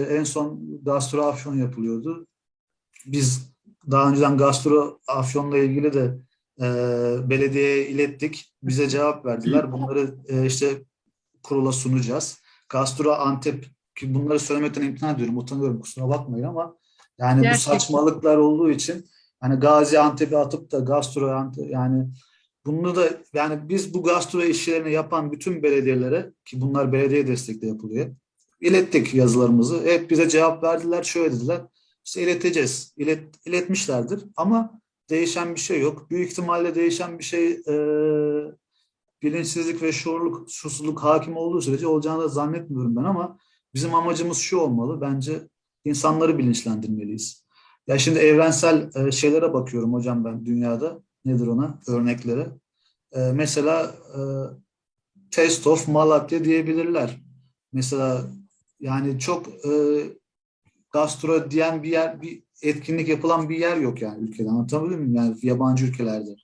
en son gastro afyon yapılıyordu. Biz daha önceden gastro afyonla ilgili de e, belediyeye ilettik. Bize cevap verdiler. Bunları e, işte kurula sunacağız. Gastro Antep ki bunları söylemekten imtina ediyorum. Utanıyorum kusura bakmayın ama yani Gerçekten. bu saçmalıklar olduğu için hani Gazi Antep'i atıp da gastro Antep yani bunu da yani biz bu gastro işlerini yapan bütün belediyelere ki bunlar belediye destekle yapılıyor. İlettik yazılarımızı. Hep bize cevap verdiler. Şöyle dediler. İşte ileteceğiz. İlet, iletmişlerdir ama değişen bir şey yok. Büyük ihtimalle değişen bir şey e, bilinçsizlik ve şuurluk, şuursuzluk hakim olduğu sürece olacağını da zannetmiyorum ben ama bizim amacımız şu olmalı. Bence insanları bilinçlendirmeliyiz. Ya şimdi evrensel e, şeylere bakıyorum hocam ben dünyada. Nedir ona? Örneklere. E, mesela e, Test of Malatya diyebilirler. Mesela yani çok e, gastro diyen bir yer, bir etkinlik yapılan bir yer yok yani ülkede. Anlatabiliyor muyum? Yani yabancı ülkelerde.